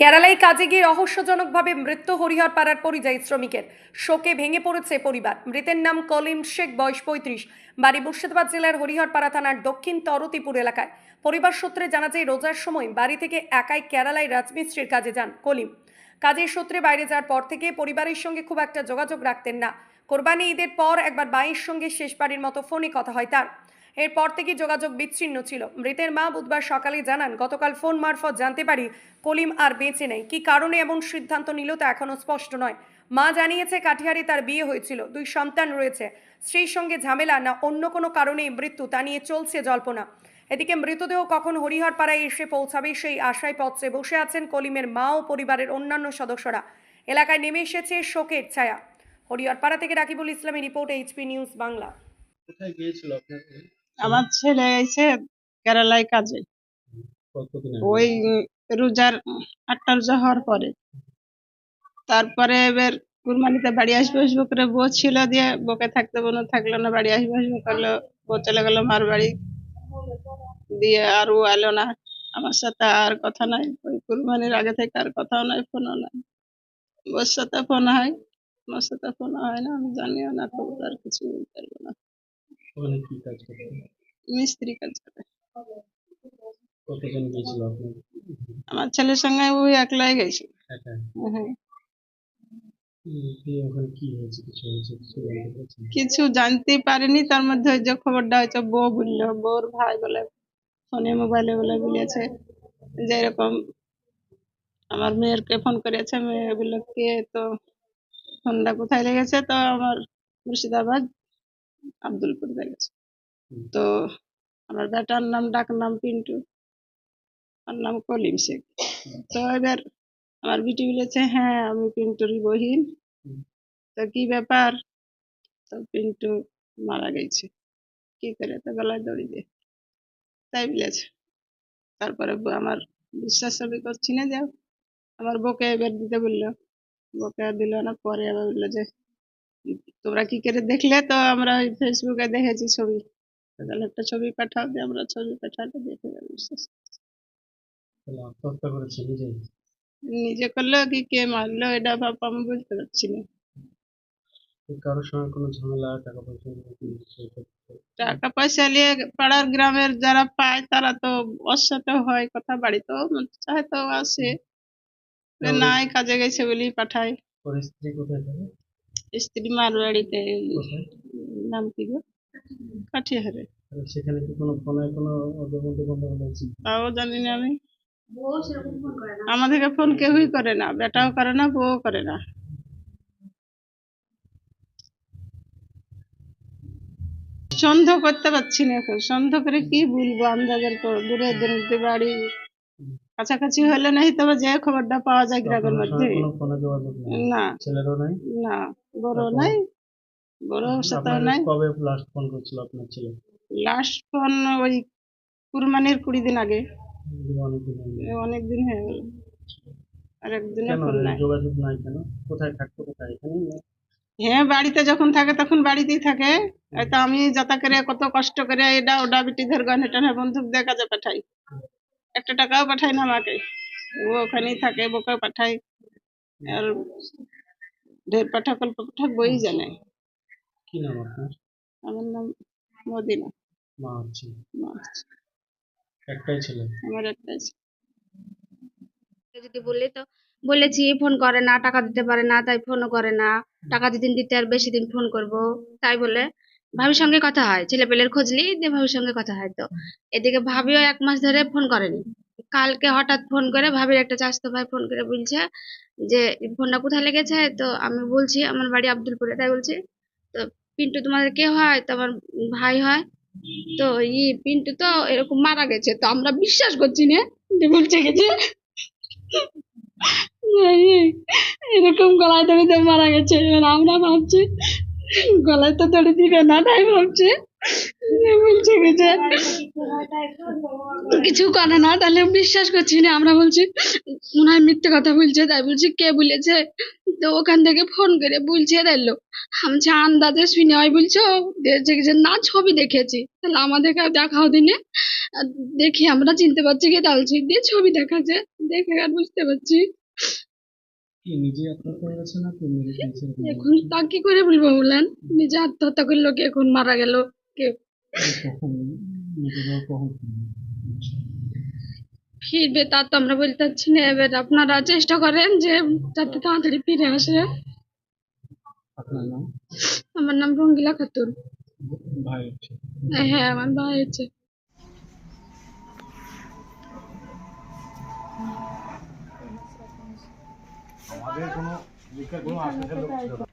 কেরালায় কাজে গিয়ে রহস্যজনকভাবে মৃত্যু হরিহর পাড়ার পরিযায়ী শ্রমিকের। শোকে ভেঙে পড়েছে পরিবার। মৃতের নাম কলিম শেখ, বয়স পঁয়ত্রিশ, বাড়ি মুর্শিদাবাদ জেলার হরিহরপাড়া থানার দক্ষিণ তরতিপুর এলাকায়। পরিবার সূত্রে জানা যায়, রোজার সময় বাড়ি থেকে একাই কেরালায় রাজমিস্ত্রির কাজে যান কলিম। কাজের সূত্রে বাইরে যাওয়ার পর থেকে পরিবারের সঙ্গে খুব একটা যোগাযোগ রাখতেন না। কোরবানি ঈদের পর একবার বাইয়ের সঙ্গে শেষবারের মতো ফোনে কথা হয় তার। এরপর থেকে যোগাযোগ বিচ্ছিন্ন ছিল। মৃতের মা বুধবার সকালে জানান, গতকাল ফোন মারফত জানতে পারি কলিম আর বেঁচে নেই। কি কারণে এমন সিদ্ধান্ত নিল তা এখনও স্পষ্ট নয়। মা জানিয়েছে কাঠিয়ারে তার বিয়ে হয়েছিল, দুই সন্তান রয়েছে। স্ত্রীর সঙ্গে ঝামেলা না অন্য কোনো কারণেই মৃত্যু, তা নিয়ে চলছে জল্পনা। এদিকে মৃতদেহ কখন হরিহরপাড়ায় এসে পৌঁছাবে সেই আশায় পত্রে বসে আছেন কলিমের মা ও পরিবারের অন্যান্য সদস্যরা। এলাকায় নেমে এসেছে শোকের ছায়া। হরিহরপাড়া থেকে রাকিবুল ইসলামের রিপোর্ট এইচপি নিউজ বাংলা। কোথায় গিয়েছিল আপনার? আমার ছেলে এসে কেরালায় কাজে। ওই রোজার আটটা রোজা হওয়ার পরে। তারপরে এবার কুরবানিতে বাড়ি আসবে আসব করে বউ ছিল দিয়ে বউকে থাকতে বোনও থাকল না বাড়ি আসবে আসব করল বউ চলে গেলো মার বাড়ি। দিয়ে আর ও এলো না। আমার সাথে আর কথা নাই। ওই কুরবানির আগে থেকে আর কথাও নাই ফোনও নাই। ওর সাথে ফোন হয় আমার সাথে ফোন হয় না আমি জানিও না খবর আর কিছু বলতে পারব না। মিস্ত্রি কাজ করে কতজন গিয়েছিল আপনার? আমার ছেলের সঙ্গে ওই একলাই গেছে। একা? হ্যাঁ। দিয়ে ওখানে কি হয়েছে? কিছু হয়েছে? কিছু জানতে পারছেন? কিছু জানতে পারিনি তার মধ্যে ওই যে খবরটা হয়েছে বউ বলল বউর ভাই বলে ফোনে মোবাইলে বলে বলেছে যে এরকম আমার মেয়েরকে ফোন করেছে মেয়ে বলল কে তো? ফোনটা কোথায় লেগেছে? তো আমার মুর্শিদাবাদ আব্দুলপুর লেগেছে। তো আমার বেটার নাম ডাক নাম পিন্টু। আর নাম কলিম শেখ। তো এবার আমার বিটি বলেছে হ্যাঁ আমি পিন্টুর বহিন। তো কি ব্যাপার? তো পিন্টু মারা গেছে। কি করে? তো গলায় দড়ি দিয়ে। তাই বলেছে। তারপরে আমার বিশ্বাস সবই করছি না, যাও। আমার বকে এবার দিতে বলল। আর দিল না। পরে আবার বলল যে, তোমরা কি করে দেখলে? তো আমরা ফেসবুকে দেখেছি ছবি। তাহলে একটা ছবি পাঠাও দিয়ে আমরা ছবি পাঠাতে দেখে গেল আত্মহত্যা করেছে নিজেই নিজে করল কি কে মারলো এটা বাবা আমি বুঝতে পারছি না। কারোর সঙ্গে কোনো ঝামেলা টাকা পয়সা নিয়ে টাকা পয়সা নিয়ে পাড়ার গ্রামের যারা পায় তারা তো ওর সাথে হয় কথা বাড়িতেও চায় তো আসে নাই কাজে গেছে বলেই পাঠায়। স্ত্রী কোথায় থাকে? স্ত্রী মার বাড়িতে কোথায়? নাম কি গো? কাঠিয়াহারে সেখানে কি কোনো ফোনে কোনো গন্ডগোল হয়েছে তাও জানি না আমি। আমাদেরকে ফোন কেউই করে না বেটাও করে না বউও করে না। সন্দেহ করতে পারছি না এখন। সন্দেহ করে কি বলব আন্দাজের পর? দূরে দূরে বাড়ি। কাছাকাছি হলে নাই তবে যে খবরটা পাওয়া যায় গ্রামের মধ্যে। না। ছেলেরও নাই? না বড় নাই। বড় আপনার নাই? কবে লাস্ট ফোন করছিল আপনার ছেলে? লাস্ট ফোন ওই কুরবানির কুড়ি দিন আগে। অনেকদিন হয়ে অনেক দিন হয়ে গেল। আর একদিনে ফোন নাই। যোগাযোগ নাই কেন? কোথায় থাকতো কোথায়? এখানেই হ্যাঁ বাড়িতে যখন থাকে তখন বাড়িতেই থাকে। হয়তো আমি যাতা করে কত কষ্ট করে এটা ওটা বিটিদের গনে টনে বন্দুক দিয়ে কাজে পাঠাই। একটা টাকাও পাঠাই না আমাকে। ও ওখানেই থাকে বকে পাঠাই। আর ঢের পাঠা কল্প পাঠা বই জানে। কি নাম আপনার? আমার নাম মদিনা। মা হচ্ছে মা। একটাই ছেলে? আমার একটাই ছেলে। যদি বললে তো বলেছি ফোন করে না টাকা দিতে পারে না তাই ফোনও করে না। টাকা যেদিন দিতে আর বেশি দিন ফোন করব তাই বলে ভাবির সঙ্গে কথা হয়। ছেলে পেলের খোঁজলি দিয়ে ভাবির সঙ্গে কথা হয় তো। এদিকে ভাবিও এক মাস ধরে ফোন করেনি। কালকে হঠাৎ ফোন করে ভাবির একটা চাচাতো ভাই ফোন করে বলছে যে ফোনটা কোথায় লেগেছে? তো আমি বলছি আমার বাড়ি আব্দুলপুরে। তাই বলছি তো পিন্টু তোমাদের কে হয়? তো আমার ভাই হয়। তো ই পিন্টু তো এরকম মারা গেছে। তো আমরা বিশ্বাস করছি না। বলছে এই, এরকম গলায় দড়ি দিয়ে মারা গেছে। এবার আমরা ভাবছি গলায় তো দড়ি দিবে না তাই ভাবছি। কিছু করে না তাহলে বিশ্বাস করছি না। আমরা বলছি মনে হয় মিথ্যে কথা বলছে। তাই বলছি কে বলেছে? তো ওখান থেকে ফোন করে বলছে দিলো। আমি যে আন্দাজে শুনে হয় বলছো দেখছে যে না ছবি দেখেছি। তাহলে আমাদেরকে আর দেখাও দিনে দেখি আমরা চিনতে পারছি কি তালছি দিয়ে ছবি দেখাচ্ছে। দেখে আর বুঝতে পারছি। কি কি? এখন তা কি করে বলব বলেন? নিজে আত্মহত্যা করল কি? এখন মারা গেল কখন? ফিরবে? তা তো আমরা বলতে পারছি না। এবার আপনারা চেষ্টা করেন যে যাতে তাড়াতাড়ি ফিরে আসে। আমার নাম রঙ্গিলা খাতুন। হ্যাঁ আমার ভাই আছে। আমাদের কোনো